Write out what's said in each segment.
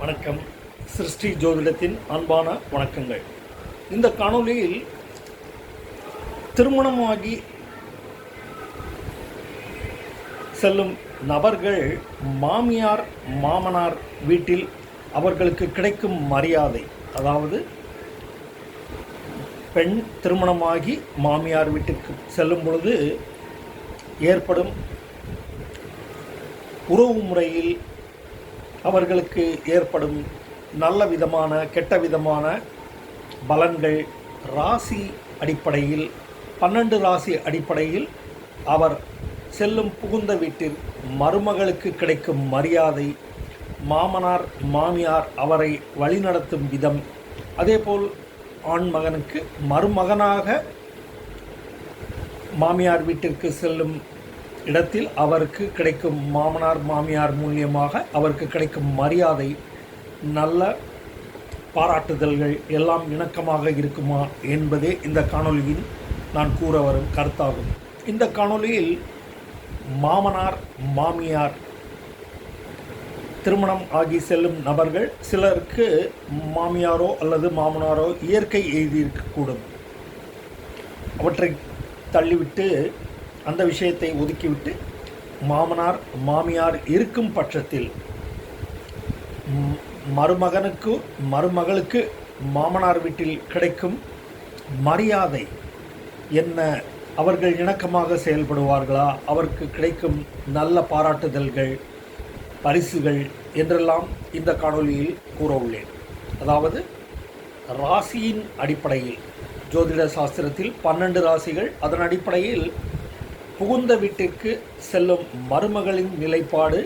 வணக்கம். சிருஷ்டி ஜோதிடத்தின் அன்பான வணக்கங்கள். இந்த காணொளியில் திருமணமாகி செல்லும் நபர்கள் மாமியார் மாமனார் வீட்டில் அவர்களுக்கு கிடைக்கும் மரியாதை அதாவது பெண் திருமணமாகி மாமியார் வீட்டுக்கு செல்லும் பொழுது ஏற்படும் உறவு முறையில் அவர்களுக்கு ஏற்படும் நல்ல விதமான கெட்ட விதமான பலன்கள் ராசி அடிப்படையில் பன்னெண்டு ராசி அடிப்படையில் அவர் செல்லும் புகுந்த வீட்டில் மருமகளுக்கு கிடைக்கும் மரியாதை மாமனார் மாமியார் அவரை வழிநடத்தும் விதம். அதேபோல் ஆண் மகனுக்கு மருமகனாக மாமியார் வீட்டிற்கு செல்லும் இடத்தில் அவருக்கு கிடைக்கும் மாமனார் மாமியார் மூலியமாக அவருக்கு கிடைக்கும் மரியாதை நல்ல பாராட்டுதல்கள் எல்லாம் இணக்கமாக இருக்குமா என்பதே இந்த காணொலியில் நான் கூற வரும் கருத்தாகும். இந்த காணொளியில் மாமனார் மாமியார் திருமணம் ஆகி செல்லும் நபர்கள் சிலருக்கு மாமியாரோ அல்லது மாமனாரோ இயற்கை எழுதியிருக்கக்கூடும் அவற்றை தள்ளிவிட்டு அந்த விஷயத்தை ஒதுக்கிவிட்டு மாமனார் மாமியார் இருக்கும் பட்சத்தில் மருமகனுக்கு மருமகளுக்கு மாமனார் வீட்டில் கிடைக்கும் மரியாதை என்ன? அவர்கள் இணக்கமாக செயல்படுவார்களா? அவருக்கு கிடைக்கும் நல்ல பாராட்டுதல்கள் பரிசுகள் என்றெல்லாம் இந்த காணொளியில் கூற உள்ளேன் அதாவது ராசியின் அடிப்படையில் ஜோதிட சாஸ்திரத்தில் பன்னெண்டு ராசிகள் அதன் அடிப்படையில் புகுந்த வீட்டிற்கு செல்லும் மருமகளின் நிலைப்பாடு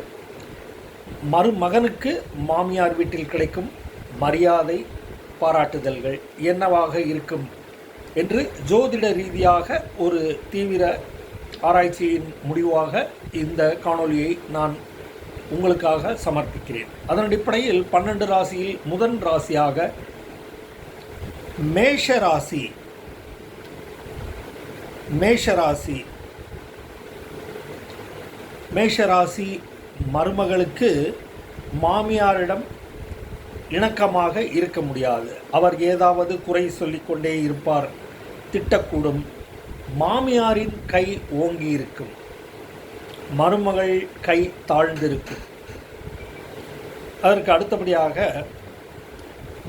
மருமகனுக்கு மாமியார் வீட்டில் கிடைக்கும் மரியாதை பாராட்டுதல்கள் என்னவாக இருக்கும் என்று ஜோதிட ரீதியாக ஒரு தீவிர ஆராய்ச்சியின் முடிவாக இந்த காணொளியை நான் உங்களுக்காக சமர்ப்பிக்கிறேன். அதன் அடிப்படையில் பன்னெண்டு ராசியில் முதன் ராசியாக மேஷ ராசி மேஷ ராசி மேஷராசி மருமகளுக்கு மாமியாரிடம் இணக்கமாக இருக்க முடியாது. அவர் ஏதாவது குறை சொல்லிக்கொண்டே இருப்பார். திட்டக்கூடும். மாமியாரின் கை ஓங்கி இருக்கும் மருமகள் கை தாழ்ந்திருக்கும். அதற்கு அடுத்தபடியாக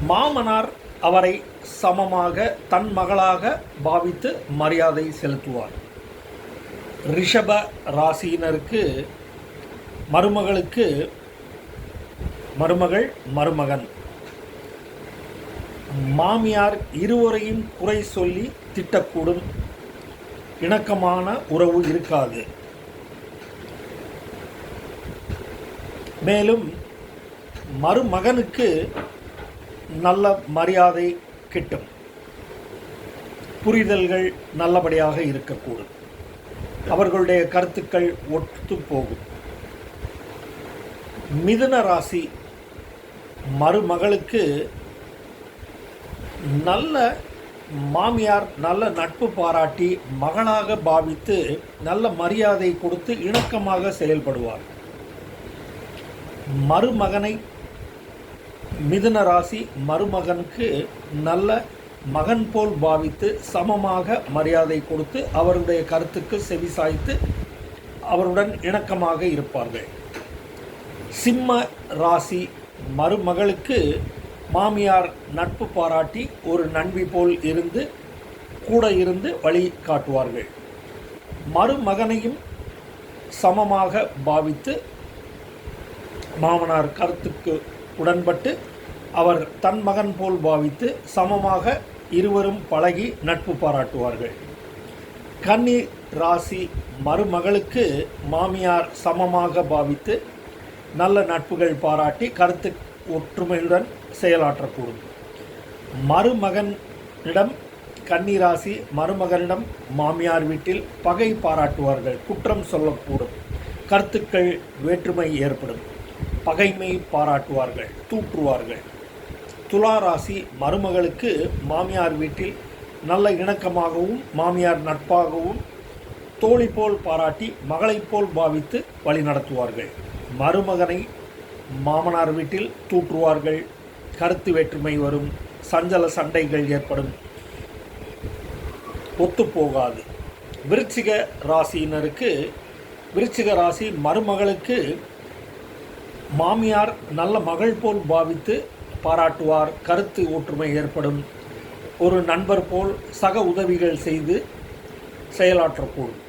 மாமனார் அவரை சமமாக தன் மகளாக பாவித்து மரியாதை செலுத்துவார். ரிஷப ராசியினருக்கு மருமகளுக்கு மருமகள் மருமகன். மாமியார் இருவரையும் குறை சொல்லி திட்டக்கூடும். இணக்கமான உறவு இருக்காது. மேலும் மருமகனுக்கு நல்ல மரியாதை கிட்டும். புரிதல்கள் நல்லபடியாக இருக்கக்கூடும். அவர்களுடைய கருத்துக்கள் ஒத்து போகும். மிதுன ராசி மருமகளுக்கு நல்ல மாமியார் நல்ல நட்பு பாராட்டி மகளாக பாவித்து நல்ல மரியாதை கொடுத்து இணக்கமாக செயல்படுவார். மருமகனை மிதுன ராசி மருமகனுக்கு நல்ல மகன் போல் பாவித்து சமமாக மரியாதை கொடுத்து அவருடைய கருத்துக்கு செவிசாய்த்து அவருடன் இணக்கமாக இருப்பார்கள். சிம்ம ராசி மருமகளுக்கு மாமியார் நட்பு பாராட்டி ஒரு நண்பி போல் இருந்து கூட இருந்து வழி காட்டுவார்கள். மருமகனையும் சமமாக பாவித்து மாமனார் கருத்துக்கு உடன்பட்டு அவர் தன் மகன் போல் பாவித்து சமமாக இருவரும் பழகி நட்பு பாராட்டுவார்கள். கன்னி ராசி மருமகளுக்கு மாமியார் சமமாக பாவித்து நல்ல நட்புகள் பாராட்டி கருத்து ஒற்றுமையுடன் செயலாற்றக்கூடும். மருமகனிடம் கன்னிராசி மருமகனிடம் மாமியார் வீட்டில் பகை பாராட்டுவார்கள். குற்றம் சொல்லக்கூடும். கருத்துக்கள் வேற்றுமை ஏற்படும். பகைமை பாராட்டுவார்கள். தூற்றுவார்கள். துலா ராசி மருமகளுக்கு மாமியார் வீட்டில் நல்ல இணக்கமாகவும் மாமியார் நட்பாகவும் தோழி போல் பாராட்டி மகளைப் போல் பாவித்து வழி நடத்துவார்கள். மருமகனை மாமனார் வீட்டில் தூற்றுவார்கள். கருத்து வேற்றுமை வரும். சஞ்சல சண்டைகள் ஏற்படும். ஒத்துப்போகாது விருச்சிக ராசியினருக்கு விருச்சிக ராசி மருமகளுக்கு மாமியார் நல்ல மகள் போல் பாவித்து பாராட்டுவார் கருத்து ஒற்றுமை ஏற்படும். ஒரு நண்பர் போல் சக உதவிகள் செய்து செயலாற்றக்கூடும்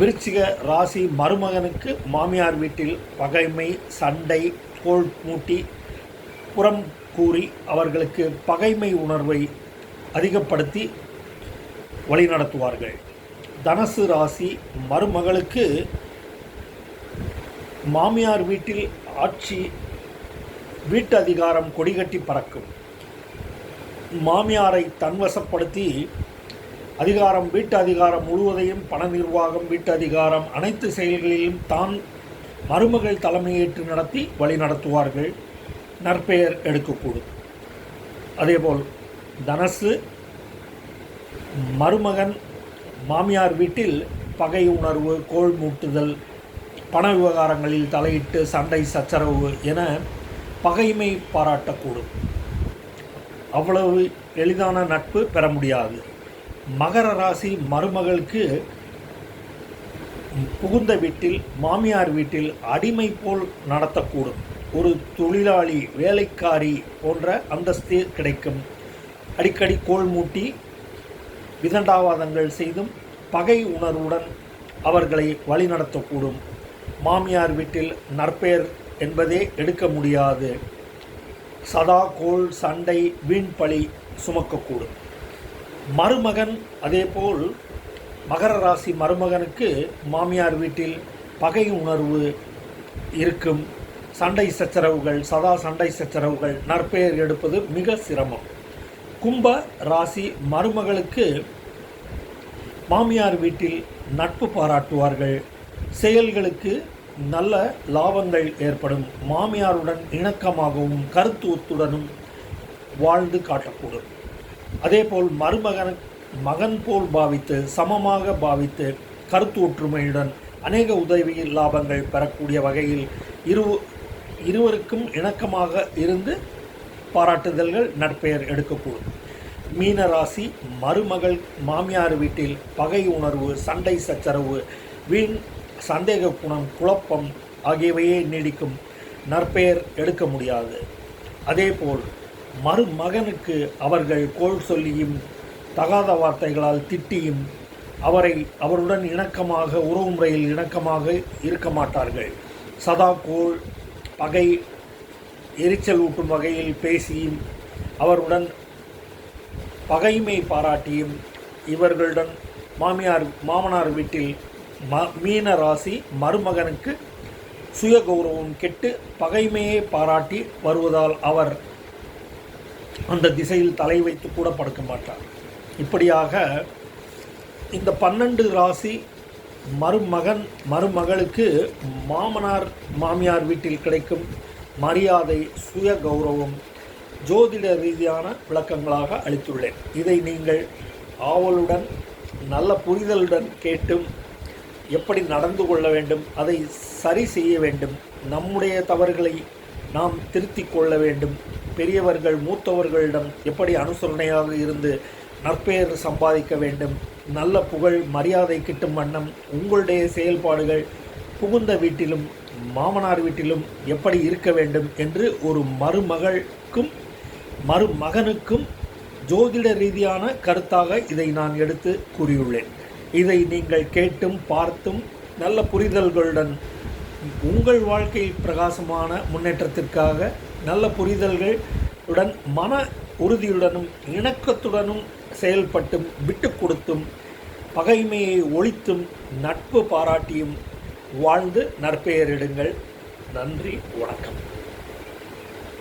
விருச்சிக ராசி மருமகனுக்கு மாமியார் வீட்டில் பகைமை சண்டை கோள் மூட்டி புறம் கூறி அவர்களுக்கு பகைமை உணர்வை அதிகப்படுத்தி வழிநடத்துவார்கள். தனசு ராசி மருமகளுக்கு மாமியார் வீட்டில் ஆட்சி வீட்டு அதிகாரம் கொடிகட்டி பறக்கும். மாமியாரை தன்வசப்படுத்தி அதிகாரம் வீட்டு அதிகாரம் முழுவதையும் பண நிர்வாகம் வீட்டு அதிகாரம் அனைத்து செயல்களிலும் தான் மருமகள் தலைமையேற்று நடத்தி வழி நடத்துவார்கள். நற்பெயர் எடுக்கக்கூடும். அதேபோல் தனசு மருமகன் மாமியார் வீட்டில் பகை உணர்வு கோள் மூட்டுதல் பண விவகாரங்களில் தலையிட்டு சண்டை சச்சரவு என பகைமை பாராட்டக்கூடும். அவ்வளவு எளிதான நட்பு பெற முடியாது. மகர ராசி மருமகளுக்கு புகுந்த வீட்டில் மாமியார் வீட்டில் அடிமை போல் நடத்தக்கூடும். ஒரு தொழிலாளி வேலைக்காரி போன்ற அந்தஸ்து கிடைக்கும். அடிக்கடி கோல் மூட்டி விதண்டாவாதங்கள் செய்தும் பகை உணர்வுடன் அவர்களை வழிநடத்தக்கூடும். மாமியார் வீட்டில் நற்பெயர் என்பதே எடுக்க முடியாது. சதா கோல் சண்டை வீண் பழி சுமக்கக்கூடும். மருமகன் அதேபோல் மகர ராசி மருமகனுக்கு மாமியார் வீட்டில் பகை உணர்வு இருக்கும். சண்டை சச்சரவுகள் சதா சண்டை சச்சரவுகள் நற்பெயர் எடுப்பது மிக சிரமம். கும்ப ராசி மருமகளுக்கு மாமியார் வீட்டில் நட்பு பாராட்டுவார்கள். செயல்களுக்கு நல்ல லாபங்கள் ஏற்படும். மாமியாருடன் இணக்கமாகவும் கருத்து ஒத்துடனும் வாழ்ந்து காட்டக்கூடும். அதேபோல் மருமகன் மகன் போல் பாவித்து சமமாக பாவித்து கருத்து ஒற்றுமையுடன் அநேக உதவி லாபங்கள் பெறக்கூடிய வகையில் இரு இருவருக்கும் இணக்கமாக இருந்து பாராட்டுதல்கள் நட்பெயர் எடுக்கக்கூடும். மீன ராசி மருமகள் மாமியார் வீட்டில் பகை உணர்வு சண்டை சச்சரவு வீண் சந்தேக குணம் குழப்பம் ஆகியவையே நீடிக்கும் நற்பெயர் எடுக்க முடியாது. அதேபோல் மருமகனுக்கு அவர்கள் கோள் சொல்லியும் தகாத வார்த்தைகளால் திட்டியும் அவரை அவருடன் இணக்கமாக உறவு முறையில் இணக்கமாக இருக்க மாட்டார்கள். சதா கோள் பகை எரிச்சல் ஊட்டும் வகையில் பேசியும் அவருடன் பகைமை பாராட்டியும் இவர்களுடன் மாமியார் மாமனார் வீட்டில் ம மீன ராசி மருமகனுக்கு சுய கௌரவம் கெட்டு பகைமையை பாராட்டி வருவதால் அவர் அந்த திசையில் தலை வைத்து கூட படுக்க மாட்டார். இப்படியாக இந்த பன்னெண்டு ராசி மருமகன் மருமகளுக்கு மாமனார் மாமியார் வீட்டில் கிடைக்கும் மரியாதை சுய கௌரவம் ஜோதிட ரீதியான விளக்கங்களாக அளித்துள்ளேன். இதை நீங்கள் ஆவலுடன் நல்ல புரிதலுடன் கேட்டும் எப்படி நடந்து கொள்ள வேண்டும் அதை சரி செய்ய வேண்டும் நம்முடைய தவறுகளை நாம் திருத்திக் கொள்ள வேண்டும். பெரியவர்கள் மூத்தவர்களிடம் எப்படி அனுசரணையாக இருந்து நற்பெயர் சம்பாதிக்க வேண்டும் நல்ல புகழ் மரியாதை கிட்டும் வண்ணம் உங்களுடைய செயல்பாடுகள் புகுந்த வீட்டிலும் மாமனார் வீட்டிலும் எப்படி இருக்க வேண்டும் என்று ஒரு மருமகளுக்கும் மருமகனுக்கும் ஜோதிட ரீதியான கருத்தாக இதை நான் எடுத்து கூறியுள்ளேன். இதை நீங்கள் கேட்டும் பார்த்தும் நல்ல புரிதல்களுடன் உங்கள் வாழ்க்கையில் பிரகாசமான முன்னேற்றத்திற்காக நல்ல புரிதல்களுடன் மன உறுதியுடனும் இணக்கத்துடனும் செயல்பட்டும் விட்டு கொடுத்தும் பகைமையை ஒழித்தும் நட்பு பாராட்டியும் வாழ்ந்து நற்பெயரிடுங்கள். நன்றி வணக்கம்.